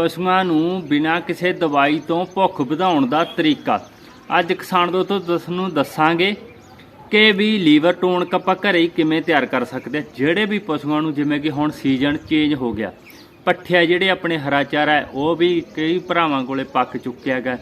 ਪਸ਼ੂਆਂ ਨੂੰ ਬਿਨਾਂ ਕਿਸੇ ਦਵਾਈ ਤੋਂ ਭੁੱਖ ਵਧਾਉਣ ਦਾ ਤਰੀਕਾ। ਅੱਜ ਕਿਸਾਨ ਦੋਸਤੋ ਤੁਹਾਨੂੰ ਨੂੰ ਦੱਸਾਂਗੇ ਕਿ ਵੀ ਲੀਵਰ ਟੋਨਕ ਆਪਾਂ ਘਰੇ ਹੀ ਕਿਵੇਂ ਤਿਆਰ ਕਰ ਸਕਦੇ ਹਾਂ। ਜਿਹੜੇ ਵੀ ਪਸ਼ੂਆਂ ਨੂੰ ਜਿਵੇਂ ਕਿ ਹੁਣ ਸੀਜ਼ਨ ਚੇਂਜ ਹੋ ਗਿਆ, ਪੱਠਿਆ ਜਿਹੜੇ ਆਪਣੇ ਹਰਾ ਚਾਰਾ ਹੈ, ਉਹ ਵੀ ਕਈ ਭਰਾਵਾਂ ਕੋਲੇ ਪੱਕ ਚੁੱਕਿਆ ਹੈਗਾ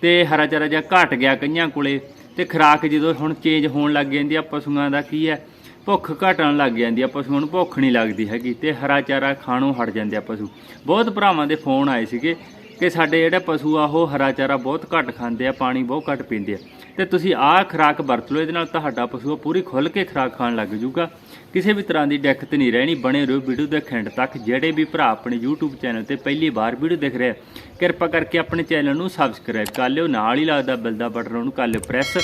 ਤੇ ਹਰਾ ਚਾਰਾ ਜਾਂ ਘਟ ਗਿਆ ਕਈਆਂ ਕੋਲੇ ਤੇ ਖੁਰਾਕ ਜਦੋਂ ਹੁਣ ਚੇਂਜ ਹੋਣ ਲੱਗ ਜਾਂਦੀ ਆ, ਪਸ਼ੂਆਂ ਦਾ ਕੀ ਹੈ ਭੁੱਖ ਘਟਣ ਲੱਗ ਜਾਂਦੀ ਆ ਪਸ਼ੂਆਂ ਨੂੰ ਭੁੱਖ ਨਹੀਂ ਲੱਗਦੀ ਹੈਗੀ ਤੇ ਹਰਾ ਚਾਰਾ ਖਾਣੋਂ ਹਟ ਜਾਂਦੇ ਆ ਪਸ਼ੂ। ਬਹੁਤ ਭਰਾਵਾਂ ਦੇ ਫੋਨ ਆਏ ਸੀਗੇ ਕਿ ਸਾਡੇ ਜਿਹੜੇ ਪਸ਼ੂ ਆ, ਉਹ ਹਰਾ ਚਾਰਾ ਬਹੁਤ ਘੱਟ ਖਾਂਦੇ ਆ, ਪਾਣੀ ਬਹੁਤ ਘੱਟ ਪੀਂਦੇ ਆ। ਤੇ ਤੁਸੀਂ ਆਹ ਖੁਰਾਕ ਵਰਤ ਲਓ, ਇਹਦੇ ਨਾਲ ਤੁਹਾਡਾ ਪਸ਼ੂ ਆ ਪੂਰੀ ਖੁੱਲ ਕੇ ਖੁਰਾਕ ਖਾਣ ਲੱਗ ਜੂਗਾ ਕਿਸੇ ਵੀ ਤਰ੍ਹਾਂ ਦੀ ਦਿੱਕਤ ਨਹੀਂ ਰਹਿਣੀ, ਬਣੇ ਰਹੋ ਵੀਡੀਓ ਦੇ ਐਂਡ ਤੱਕ। ਜਿਹੜੇ ਵੀ ਭਰਾ ਆਪਣੇ YouTube ਚੈਨਲ ਤੇ ਪਹਿਲੀ ਵਾਰ ਵੀਡੀਓ ਦੇਖ ਰਹੇ ਕਿਰਪਾ ਕਰਕੇ ਆਪਣੇ ਚੈਨਲ ਨੂੰ ਸਬਸਕ੍ਰਾਈਬ ਕਰ ਲਿਓ। ਨਾਲ ਹੀ ਲੱਗਦਾ ਬੈਲ ਦਾ ਬਟਨ ਉਹਨੂੰ ਕਰ ਲਿਓ ਪ੍ਰੈਸ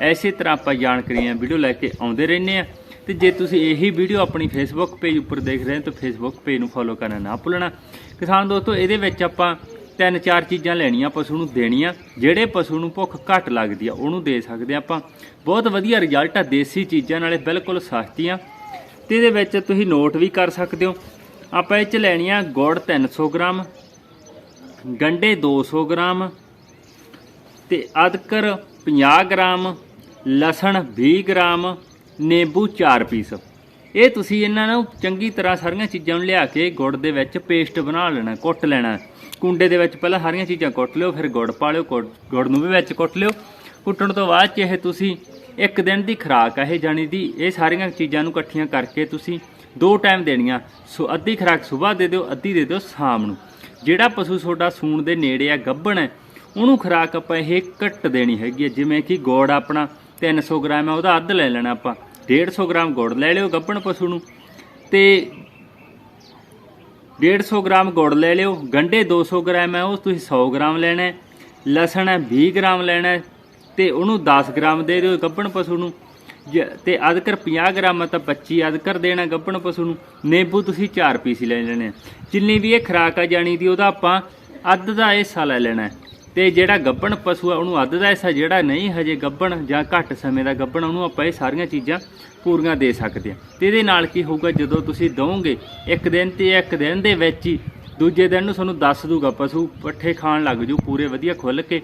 ਐਸੇ ਤਰ੍ਹਾਂ ਆਪਾਂ ਜਾਣਕਾਰੀਆਂ, ਵੀਡੀਓ ਲੈ ਕੇ ਆਉਂਦੇ ਰਹਿੰਦੇ ਆ। ਤੇ ਜੇ ਤੁਸੀਂ ਇਹੀ ਵੀਡੀਓ ਆਪਣੀ ਫੇਸਬੁੱਕ ਪੇਜ ਉੱਪਰ ਦੇਖ ਰਹੇ ਹੋ, ਤਾਂ ਫੇਸਬੁੱਕ ਪੇਜ ਨੂੰ ਫੋਲੋ ਕਰਨਾ ਨਾ ਭੁੱਲਣਾ। ਕਿਸਾਨ ਦੋਸਤੋ, ਇਹਦੇ ਵਿੱਚ ਆਪਾਂ ਤਿੰਨ ਚਾਰ ਚੀਜ਼ਾਂ ਲੈਣੀਆਂ, ਪਸ਼ੂ ਨੂੰ ਦੇਣੀਆਂ, ਜਿਹੜੇ ਪਸ਼ੂ ਨੂੰ ਭੁੱਖ ਘੱਟ ਲੱਗਦੀ ਆ, ਉਹਨੂੰ ਦੇ ਸਕਦੇ ਆ ਆਪਾਂ। ਬਹੁਤ ਵਧੀਆ ਰਿਜ਼ਲਟ ਆ ਦੇਸੀ ਚੀਜ਼ਾਂ ਨਾਲੇ ਬਿਲਕੁਲ ਸਸਤੀਆਂ। ਤੇ ਇਹਦੇ ਵਿੱਚ ਤੁਸੀਂ ਨੋਟ ਵੀ ਕਰ ਸਕਦੇ ਹੋ। ਆਪਾਂ ਇਹ ਚ ਲੈਣੀਆਂ ਗੁੜ 300 ਗ੍ਰਾਮ, ਗੰਡੇ 200 ਗ੍ਰਾਮ, ਤੇ ਅਦਕਰ 50 ਗ੍ਰਾਮ, ਲਸਣ 20 ਗ੍ਰਾਮ ਨਿੰਬੂ 4 ਪੀਸ। ਇਹ ਤੁਸੀਂ ਇਹਨਾਂ ਨੂੰ ਚੰਗੀ ਤਰ੍ਹਾਂ ਸਾਰੀਆਂ ਚੀਜ਼ਾਂ ਨੂੰ ਲਿਆ ਕੇ ਗੁੜ ਦੇ ਵਿੱਚ ਪੇਸਟ ਬਣਾ ਲੈਣਾ, ਕੁੱਟ ਲੈਣਾ। ਕੁੰਡੇ ਦੇ ਵਿੱਚ ਪਹਿਲਾਂ ਸਾਰੀਆਂ ਚੀਜ਼ਾਂ ਕੁੱਟ ਲਿਓ, ਫਿਰ ਗੁੜ ਪਾ ਲਿਓ, ਗੁੜ ਗੁੜ ਨੂੰ ਵੀ ਵਿੱਚ ਕੁੱਟ ਲਿਓ। ਕੁੱਟਣ ਤੋਂ ਬਾਅਦ ਚ ਇਹ ਤੁਸੀਂ ਇੱਕ ਦਿਨ ਦੀ ਖੁਰਾਕ ਆ ਇਹ, ਜਾਣੀ ਦੀ ਇਹ ਸਾਰੀਆਂ ਚੀਜ਼ਾਂ ਨੂੰ ਇਕੱਠੀਆਂ ਕਰਕੇ ਤੁਸੀਂ ਦੋ ਟਾਈਮ ਦੇਣੀਆਂ। ਸੋ ਅੱਧੀ ਖੁਰਾਕ ਸਵੇਰ ਦੇ ਦਿਓ, ਅੱਧੀ ਦੇ ਦਿਓ ਸ਼ਾਮ ਨੂੰ। ਜਿਹੜਾ ਪਸ਼ੂ ਤੁਹਾਡਾ ਸੂਣ ਦੇ ਨੇੜੇ ਆ, ਗੱਭਣ ਹੈ, ਉਹਨੂੰ ਖੁਰਾਕ ਆਪਾਂ ਇਹ ਘੱਟ ਦੇਣੀ ਹੈਗੀ ਹੈ ਜਿਵੇਂ ਕਿ ਗੋੜ ਆਪਣਾ 300 ਗ੍ਰਾਮ ਹੈ ਉਹਦਾ ਅੱਧ ਲੈ ਲੈਣਾ ਆਪਾਂ। 150 ਗ੍ਰਾਮ ਗੁੜ ਲੈ ਲਿਓ ਗੱਭਣ ਪਸ਼ੂ ਨੂੰ ਤੇ 150 ਗ੍ਰਾਮ ਗੁੜ ਲੈ ਲਿਓ ਗੰਡੇ 200 ਗ੍ਰਾਮ ਹੈ, ਉਹ ਤੁਸੀਂ 100 ਗ੍ਰਾਮ ਲੈਣਾ ਹੈ, ਲਸਣ ਹੈ 20 ਗ੍ਰਾਮ ਲੈਣਾ ਹੈ, ਤੇ ਉਹਨੂੰ 10 ਗ੍ਰਾਮ ਦੇ ਦਿਓ ਗੱਭਣ ਪਸ਼ੂ ਨੂੰ। ਜ- ਤੇ ਅਦਕਰ 50 ਗ੍ਰਾਮ ਹੈ ਤਾਂ 25 ਅਦਕਰ ਦੇਣਾ ਗੱਭਣ ਪਸ਼ੂ ਨੂੰ, ਨਿੰਬੂ ਤੁਸੀਂ 4 ਪੀਸ ਲੈ ਲੈਣੇ ਆ ਜਿੰਨੀ ਵੀ ਇਹ ਖੁਰਾਕ ਆ ਜਾਣੀ ਦੀ, ਉਹਦਾ ਆਪਾਂ ਅੱਧ ਦਾ ਹਿੱਸਾ ਲੈ ਲੈਣਾ ਹੈ। ਤੇ ਜਿਹੜਾ ਗੱਭਣ ਪਸ਼ੂ ਆ, ਉਹਨੂੰ ਅੱਧ ਦਾ ਹਿੱਸਾ ਜਿਹੜਾ ਨਹੀਂ ਹਜੇ ਗੱਭਣ ਜਾਂ ਘੱਟ ਸਮੇਂ ਦਾ ਗੱਭਣ ਉਹਨੂੰ ਆਪਾਂ ਇਹ ਸਾਰੀਆਂ ਚੀਜ਼ਾਂ ਪੂਰੀਆਂ ਦੇ ਸਕਦੇ ਆ ਤੇ ਇਹਦੇ ਨਾਲ ਕੀ ਹੋਊਗਾ, ਜਦੋਂ ਤੁਸੀਂ ਦਵੋਗੇ, ਇੱਕ ਦਿਨ ਤੇ ਇੱਕ ਦਿਨ ਦੇ ਵਿੱਚ ਹੀ ਦੂਜੇ ਦਿਨ ਨੂੰ ਤੁਹਾਨੂੰ ਦੱਸ ਦੂਗਾ ਪਸ਼ੂ, ਪੱਠੇ ਖਾਣ ਲੱਗ ਜੂ, ਪੂਰੇ ਵਧੀਆ ਖੁੱਲ ਕੇ।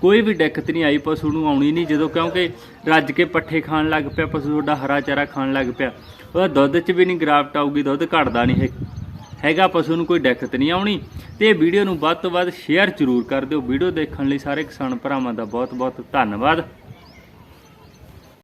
ਕੋਈ ਵੀ ਦਿੱਕਤ ਨਹੀਂ ਆਈ, ਪਸ਼ੂ ਨੂੰ ਆਉਣੀ ਨਹੀਂ, ਜਦੋਂ ਕਿਉਂਕਿ ਰੱਜ ਕੇ ਪੱਠੇ ਖਾਣ ਲੱਗ ਪਿਆ, ਪਸ਼ੂ ਤੁਹਾਡਾ ਹਰਾ ਚਾਰਾ ਖਾਣ ਲੱਗ ਪਿਆ। ਉਹਦਾ ਦੁੱਧ 'ਚ ਵੀ ਨਹੀਂ ਗਰਾਵਟ ਆਊਗੀ, ਦੁੱਧ ਘਟਦਾ ਨਹੀਂ ਹੈ ਹੈਗਾ, ਪਸ਼ੂ ਨੂੰ ਕੋਈ ਦਿੱਕਤ ਨਹੀਂ ਆਉਣੀ। ਤੇ ਇਹ ਵੀਡੀਓ ਨੂੰ ਵੱਧ ਤੋਂ ਵੱਧ ਸ਼ੇਅਰ ਜ਼ਰੂਰ ਕਰ ਦਿਓ। ਵੀਡੀਓ ਦੇਖਣ ਲਈ ਸਾਰੇ ਕਿਸਾਨ ਭਰਾਵਾਂ ਦਾ ਬਹੁਤ ਬਹੁਤ ਧੰਨਵਾਦ।